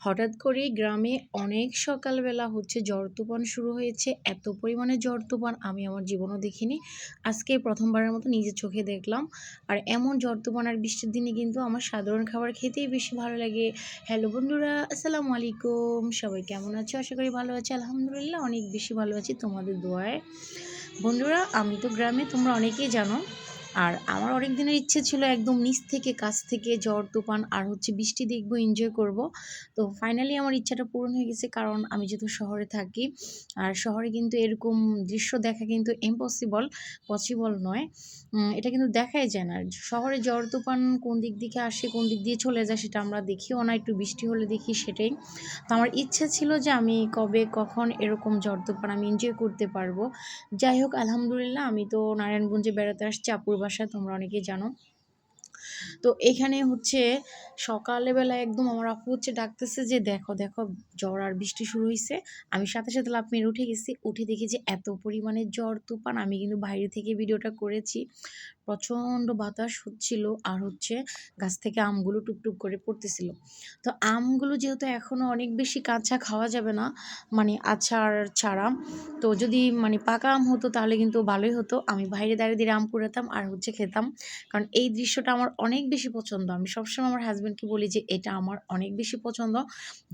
হঠাৎ করেই গ্রামে অনেক সকালবেলা হচ্ছে ঝড় তুফান শুরু হয়েছে। এত পরিমাণে ঝড় তুফান আমি আমার জীবনও দেখিনি। আজকে প্রথমবারের মতো নিজের চোখে দেখলাম। আর এমন ঝড় তুফান আর বৃষ্টির দিনে কিন্তু আমার সাধারণ খাবার খেতেই বেশি ভালো লাগে। হ্যালো বন্ধুরা, আসসালামু আলাইকুম। সবাই কেমন আছো? আশা করি ভালো আছে। আলহামদুলিল্লাহ, অনেক বেশি ভালো আছি তোমাদের দোয়ায়। বন্ধুরা, আমি তো গ্রামে, তোমরা অনেকেই জানো। আর আমার অনেক দিনের ইচ্ছে ছিল একদম নিচ থেকে, কাছ থেকে ঝড়, তুফান আর হচ্ছে বৃষ্টি দেখব এনজয় করব। তো ফাইনালি আমার ইচ্ছাটা পূরণ হয়ে গেছে কারণ আমি যেহেতু শহরে থাকি, আর শহরে কিন্তু এরকম দৃশ্য দেখা কিন্তু ইম্পসিবল পসিবল নয়। এটা কিন্তু দেখাই যায় না। শহরে ঝড়, তুফান কোন দিক দিকে আসে, কোন দিক দিয়ে চলে যায় সেটা আমরা দেখিও না, একটু বৃষ্টি হলে দেখি সেটাই। তো আমার ইচ্ছে ছিল যে আমি কবে কখন এরকম ঝড়, তুফান আমি এনজয় করতে পারব। যাই হোক, আলহামদুলিল্লাহ আমি তো নারায়ণগঞ্জে বেড়াতে আসছি, আপুর বাসা তোমরা অনেকেই জানো। তো এখানে হচ্ছে সকালবেলা একদম আমার আপু হচ্ছে ডাকতেছে যে, দেখো দেখো, জ্বর আর বৃষ্টি শুরু হয়েছে আমি সাথে সাথে লাভ মেরে উঠে গেছি। উঠে দেখি যে এত পরিমাণে জ্বর, তুফান। আমি কিন্তু বাইরে থেকে ভিডিওটা করেছি। প্রচণ্ড বাতাস হচ্ছিল আর হচ্ছে গাছ থেকে আমগুলো টুকটুক করে পড়তেছিল। তো আমগুলো যেহেতু এখনও অনেক বেশি কাঁচা খাওয়া যাবে না মানে আচার ছাড়া, তো যদি মানে পাকা আম হতো তাহলে কিন্তু ভালোই হতো। আমি বাইরে দাঁড়িয়ে দিয়ে আম কুড়াতাম আর হচ্ছে খেতাম। কারণ এই দৃশ্যটা আমার অনেক বেশি পছন্দ। আমি সবসময় আমার হাজব্যান্ডকে বলি যে, এটা আমার অনেক বেশি পছন্দ।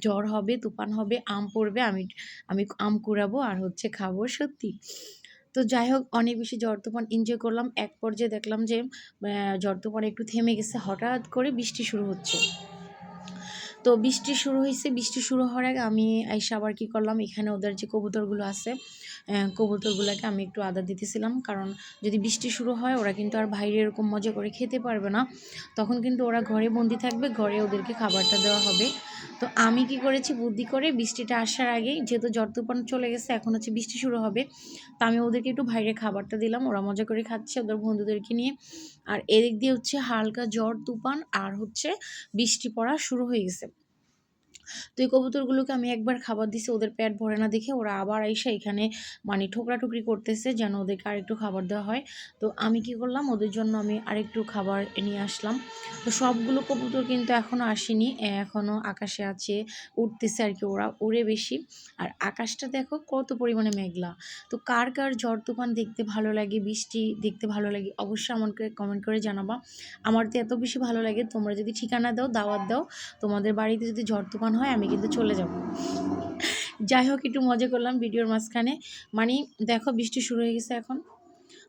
জ্বর হবে, তুফান হবে, আম পড়বে, আমি আমি আম কুড়াবো আর হচ্ছে খাব সত্যি। তো যাই হোক, অনেক বেশি ঝড় এনজয় করলাম। এক পর্যায়ে দেখলাম যে ঝড় একটু থেমে গেছে। হঠাৎ করে বৃষ্টি শুরু হচ্ছে। তো বৃষ্টি শুরু হয়েছে বৃষ্টি শুরু হওয়ার আগে আমি এসে আবার কী করলাম, এখানে ওদের যে কবুতরগুলো আছে কবুতরগুলোকে আমি একটু আদা দিতেছিলাম। কারণ যদি বৃষ্টি শুরু হয়, ওরা কিন্তু আর বাইরে এরকম মজা করে খেতে পারবে না। তখন কিন্তু ওরা ঘরে বন্দি থাকবে, ঘরে ওদেরকে খাবারটা দেওয়া হবে। তো আমি কি করেছি, বুদ্ধি করে বৃষ্টিটা আসার আগেই যেহেতু জ্বর তুফান চলে গেছে, এখন হচ্ছে বৃষ্টি শুরু হবে, তো আমি ওদেরকে একটু বাইরে খাবারটা দিলাম। ওরা মজা করে খাচ্ছে ওদের বন্ধুদেরকে নিয়ে। আর এদিক দিয়ে হচ্ছে হালকা জ্বর, তুফান, আর হচ্ছে বৃষ্টি পড়া শুরু হয়ে গেছে। তো এই কবুতরগুলোকে আমি একবার খাবার দিছি, ওদের পেট ভরে না দেখে। ওরা আবার এসে এখানে মানে ঠোকরাঠুকরি করতেছে যেন ওদেরকে আরেকটু খাবার দেওয়া হয়। তো আমি কি করলাম, ওদের জন্য আমি আরেকটু খাবার নিয়ে আসলাম। তো সবগুলো কবুতর কিন্তু এখনও আসেনি এখনও আকাশে আছে উঠতেছে আর কি ওরা, উড়ে বেশি। আর আকাশটা দেখো কত পরিমাণে মেঘলা। তো কার কার ঝড় তুফান দেখতে ভালো লাগে, বৃষ্টি দেখতে ভালো লাগে, অবশ্যই আমাকে কমেন্ট করে জানাবা। আমার তো এত বেশি ভালো লাগে, তোমরা যদি ঠিকানা দাও, দাওয়াত দাও, তোমাদের বাড়িতে যদি ঝড় তুফান হয়, আমি কিন্তু চলে যাব। যাই হোক, একটু মজা করলাম ভিডিওর মাঝখানে। মানে দেখো বৃষ্টি শুরু হয়ে গেছে এখন।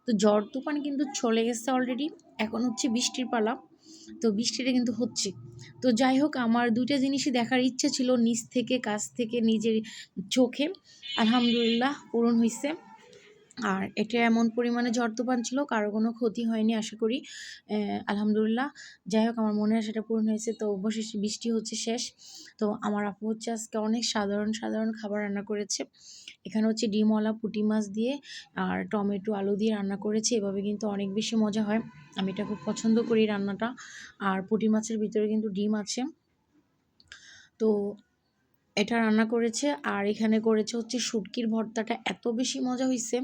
তো ঝড় তুফান কিন্তু চলে গেছে অলরেডি এখন হচ্ছে বৃষ্টির পালা। তো বৃষ্টিটা কিন্তু হচ্ছে। তো যাই হোক, আমার দুইটা জিনিসই দেখার ইচ্ছে ছিল, নিচ থেকে, কাছ থেকে, নিজের চোখে। আলহামদুলিল্লাহ, পূরণ হয়েছে আর এটা এমন পরিমাণে ঝড় তুফান ছিল, কারও কোনো ক্ষতি হয়নি আশা করি। আলহামদুলিল্লাহ। যাই হোক, আমার মনে হয় সেটা পূরণ হয়েছে। তো অবশেষে বৃষ্টি হচ্ছে শেষ। তো আমার আপু হচ্ছে আজকে অনেক সাধারণ সাধারণ খাবার রান্না করেছে। এখানে হচ্ছে ডিমওয়ালা পুঁটি মাছ দিয়ে আর টমেটো, আলু দিয়ে রান্না করেছে। এভাবে কিন্তু অনেক বেশি মজা হয়। আমি এটা খুব পছন্দ করি রান্নাটা। আর পুঁটি মাছের ভিতরে কিন্তু ডিম আছে। তো এটা রান্না করেছে। আর এখানে করেছে হচ্ছে শুটকির ভর্তাটা। এত বেশি মজা হয়েছে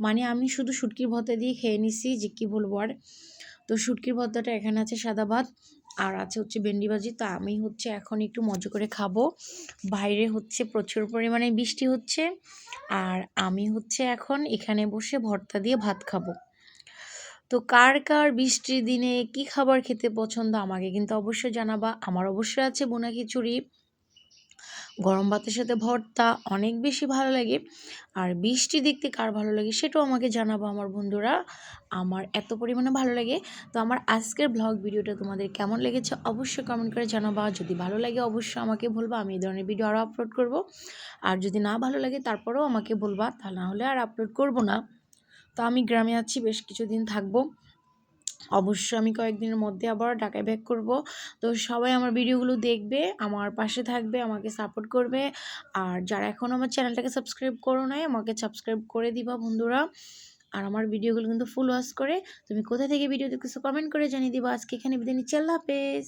মানে আমি শুধু শুটকির ভর্তা দিয়ে খেয়ে নিছি যে কী বলব আর। তো শুটকির ভর্তাটা এখানে আছে সাদা ভাত আর আছে হচ্ছে ভেন্ডি ভাজি। তো আমি হচ্ছে এখন একটু মজা করে খাব। বাইরে হচ্ছে প্রচুর পরিমাণে বৃষ্টি হচ্ছে। আর আমি হচ্ছে এখন এখানে বসে ভর্তা দিয়ে ভাত খাব। তো কার কার বৃষ্টির দিনে কি খাবার খেতে পছন্দ আমাকে কিন্তু অবশ্যই জানাবা। আমার অবশ্যই আছে বোনা খিচুড়ি। গরম ভাতের সাথে ভর্তা অনেক বেশি ভালো লাগে। আর বৃষ্টি দেখতে কার ভালো লাগে সেটাও আমাকে জানাব আমার বন্ধুরা। আমার এত পরিমাণে ভালো লাগে। তো আমার আজকের ব্লগ ভিডিওটা তোমাদের কেমন লেগেছে অবশ্যই কমেন্ট করে জানাবা। যদি ভালো লাগে অবশ্যই আমাকে বলবা আমি এই ধরনের ভিডিও আরও আপলোড করব। আর যদি না ভালো লাগে তারপরেও আমাকে বলবা তা না হলে আর আপলোড করব না। তো আমি গ্রামে আছি, বেশ কিছুদিন থাকব। অবশ্যই আমি কয়েকদিনের মধ্যে আবার ঢাকায় ব্যাক করব। তো সবাই আমার ভিডিওগুলো দেখবে, আমার পাশে থাকবে, আমাকে সাপোর্ট করবে। আর যারা এখন আমার চ্যানেলটাকে সাবস্ক্রাইব করো নাই, আমাকে সাবস্ক্রাইব করে দিবা বন্ধুরা। আর আমার ভিডিওগুলো কিন্তু ফুল ওয়াশ করে। তুমি কোথা থেকে ভিডিও দেখতেছো কমেন্ট করে জানিয়ে দিবা। আজকে এখানে বিদায় নিচ্ছি। আল্লাহ হাফেজ।